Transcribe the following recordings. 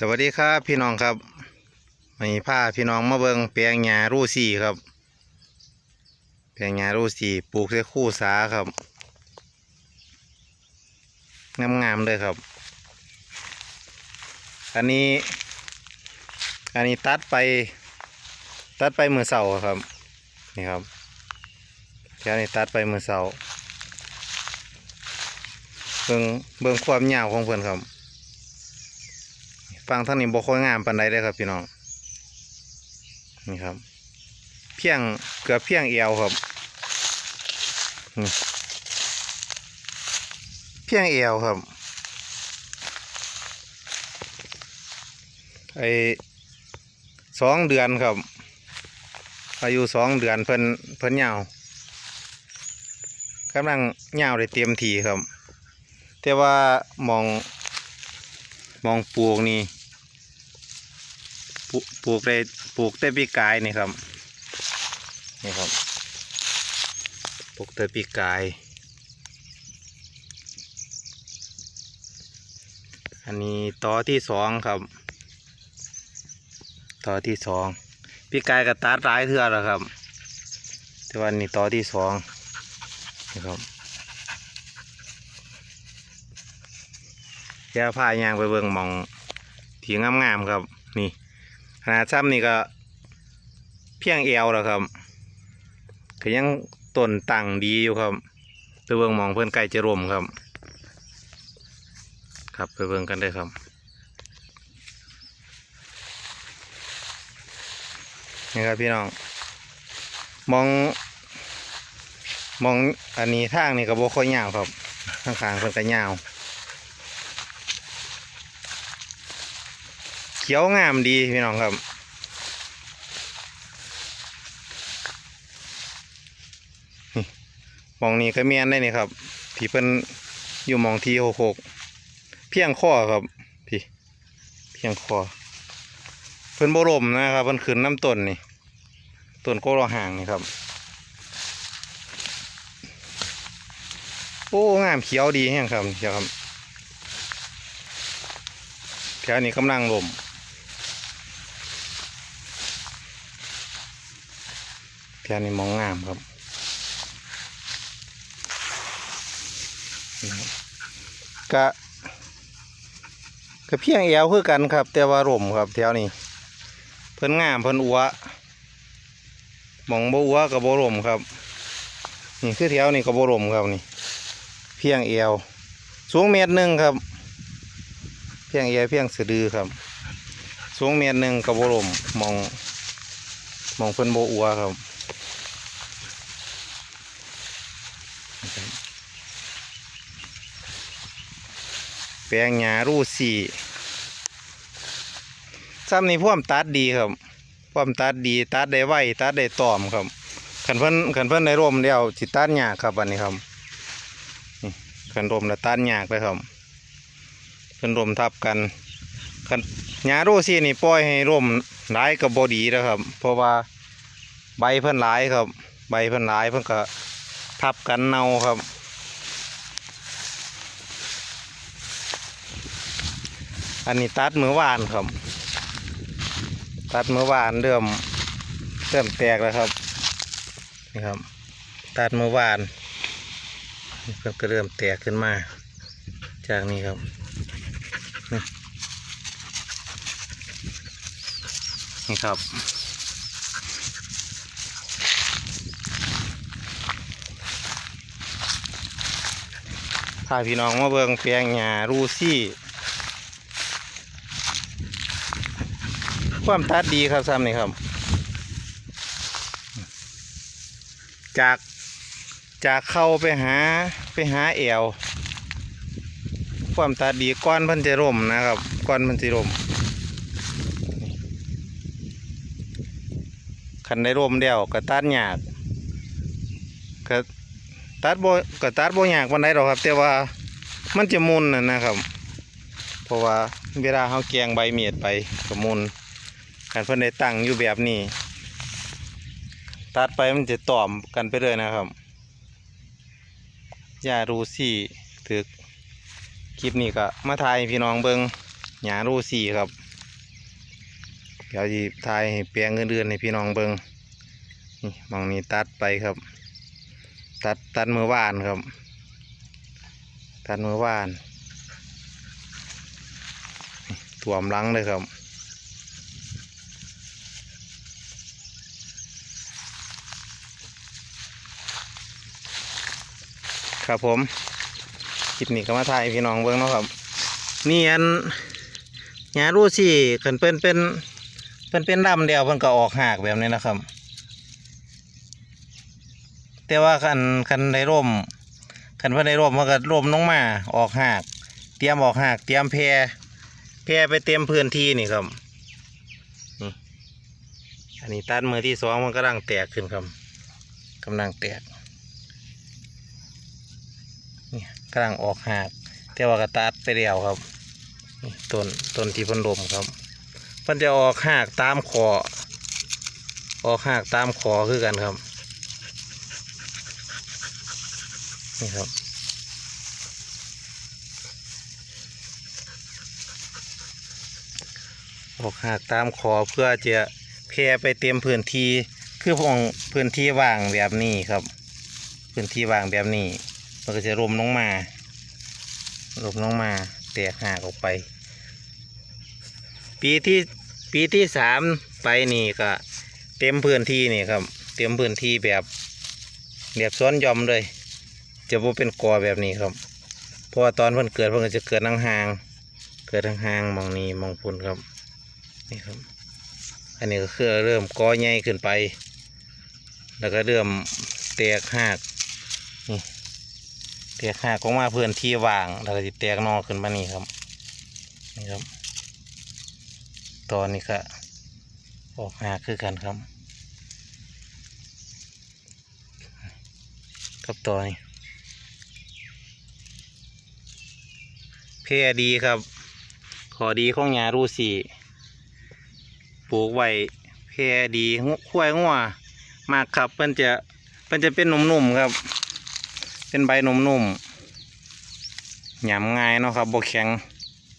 สวัสดีครับพี่น้องครับมีผ้าพี่น้องมาเบิงแปลงหญ้ารูสีครับ แปลงหญ้ารูสีปลูกใส่คู่สาครับงามๆเลยครับ อันนี้อันนี้ตัดไป ตัดไปมือเสาร์ครับนี่ครับแค่นี้ตัดไปมือเสาร์เบิ่งเบิ่งความยาวของเพื่อนครับ ฟังทางนี้บ่ค่อยงามปานใดเลยครับพี่น้องนี่ครับ เพียงเกือบเพียงเอวครับเพียงเอวครับไอสองเดือนครับ อายุสองเดือนเพิ่นเพิ่นยาวกำลังยาวได้เต็มทีครับ แต่ว่ามองมองปลูกนี่ ปลูกได้ปลูกแต่ปีกายนี่ครับ นี่ครับ ปลูกแต่ปีกาย อันนี้ต่อที่สองครับ ต่อที่สองปีกายกับตัดหลายเทื่อแล้วครับ แต่วันนี้ต่อที่สองนี่ครับแก้ผ้ายางไปเบิ่งมองถีงามๆครับ นี่ ขนาดซ้ำนี่ก็เพียงเอวแล้วครับก็ยังต้นตั้งดีอยู่ครับไปเบิ่งมองเพื่อนไก่จะรวมครับ ครับไปเบิ่งกันเลยครับนี่ครับพี่น้อง มอง มองอันนี้ทางนี่ก็บ่ค่อยยาวครับข้างๆเพิ่นก็ยาว ขียวงามดีพี่น้องครับมองนี้ก็เมียนได้นี่ครับที่เพิ่นอยู่มองที่หกหกเพียงข้อครับ พี่ เพียงข้อเพิ่นบรมนะครับเพิ่นขึ้นน้ำต้นนี่ต้นโกโลห่างนี่ครับ โอ้งามเขียวดีแห้งครับเขียวครับแถวนี้กำลังลม แค่นี้มองงามครับกับกะกะเพียงแอวคือกันครับ แต่ว่าร่มครับแถวนี้ เพิ่นงามเพิ่นอัวมองบ่อัวกับบ่ร่มครับ นี่คือแถวนี้กับบ่ร่มครับนี่ เพียงแอวสูงเมตรหนึ่งครับ เพียงแอวเพียงสะดือครับ สูงเมตรหนึ่งกับบ่ร่มมองมองเพิ่นบ่อัวครับ แปลงหญ้ารูสีซ้ำนี้พ่วมตัดดีครับพ่วมตัดดีตัดได้ไวตัดได้ตอมครับขันเพิ่นขันเพิ่นได้ร่มเดียวสิตัดหญ้าครับอันนี้ครับนี่ขันร่มแล้วตัดหญ้าเลยครับเพิ่นร่มทับกันขันหญ้ารูสีนี่ปล่อยให้ร่มหลายกับบดีนะครับ เพราะว่าใบเพิ่นหลายครับ ใบเพิ่นหลายเพิ่นก็ทับกันเน่าครับ อันนี้ตัดมือวานครับ ตัดมือวานเริ่มเริ่มแตกแล้วครับนี่ครับ ตัดมือวานเพิ่นก็เริ่มแตกขึ้นมา จากนี้ครับนี่นี่ครับพาพี่น้องมาเบิ่งแปลงหญ้ารูซี่ ความตัดดีครับซ้ำนี่ครับ จากจากเข้าไปหาไปหาแอวความตัดดีก้อนพันจะร่มนะครับก้อนพันจะร่มคันได้ร่มเดียวก็ตัดหยากก็ตัดโบก็ตัดโบหยากวันไดหรอกครับ แต่ว่ามันจะมุนนะนะครับ เพราะว่าเวลาเขาแกงใบเมียดไปก็มุน กันเพิ่นได้ตั้งอยู่แบบนี้ ตัดไปมันจะต่อมกันไปเลยนะครับย่ารูซี่ถึกคลิปนี้ก็มาถ่ายพี่น้องเบิงหยารูซี่ครับ เดี๋ยวจีทายให้แปลงอื่นๆให้พี่น้องเบิงนี่มองนี้ตัดไปครับ ตัดตัดมือว่านครับ ตัดมือว่านนี่ถ่วมลังเลยครับ ครับผมคลิปนี้ก็มาถ่ายพี่น้องเบิ้งเนาะครับ นี่อันหญ้ารู้สิขันเป็นเป็นเป็นเป็นดำเดียวเพิ่นก็ออกหากแบบนี้นะครับ แต่ว่าคันคันในร่มคันเพิ่นในร่มมันก็ร่มลงมาออกหาก เตรียมออกหาก เตรียมแพรแพรไปเตรียมพื้นที่นี่ครับอันนี้ตัดมือที่สองมันกำลังแตกขึ้นครับกำลังแตก นี่ กำลังออกหากแต่ว่ากระตัดไปแล้วครับต้นต้นที่พันลมครับ มันจะออกหากตามคอออกหากตามคอคือกันครับนี่ครับออกหากตามคอเพื่อจะแพร่ไปเต็มพื้นที่คือพองพื้นที่ว่างแบบนี้ครับ พื้นที่ว่างแบบนี้ มันก็จะรวมลงมารวมลงมาแตกหักออกไป ปีที่ปีที่สามไปนี่ก็เต็มพื้นที่นี่ครับ เต็มพื้นที่แบบแบบซ้อนยอมเลยจะบ่เป็นกอแบบนี้ครับเพราะว่าตอนเพิ่นเกิดเพิ่นก็จะเกิดห่างๆเกิดห่างๆมองนี้มองพุ่นครับนี่ครับ อันนี้ก็คือเริ่มกอใหญ่ขึ้นไป แล้วก็เริ่มแตกหัก แตกหักออกมาเพื้นที่ว่างแล้วก็จะแตกนอกขึ้นมานี่ครับ นี่ครับ ตอนนี้ก็ออกหักคือกันครับ กับตอนนี้เพยดีครับ ขอดีของยารูสีปลูกไว้เพยดีงคุ้ยงัวมากครับมันจะมันจะเป็นหนุ่มๆครับ เป็นใบนุ่มๆหยำง่ายเนาะครับบกแข็ง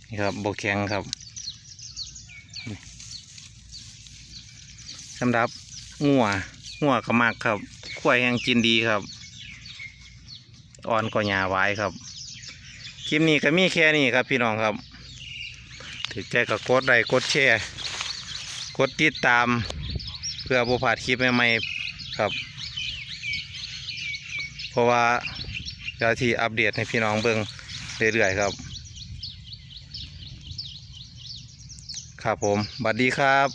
นี่ครับบกแข็งครับสำหรับงัวงัวก็มากครับขั้วแห้งกินดีครับ อ่อนก็หยาไว้ครับคลิปนี้ก็มีแค่นี้ครับพี่น้องครับถือใจก็กดไลค์กดแชร์กดติดตาม เพื่อบ่พลาดคลิปใหม่ๆครับ ราะว่าเจ้าที่อัปเดตให้พี่น้องเบิ่งเรื่อยๆครับ ครับผมบัดดีครับ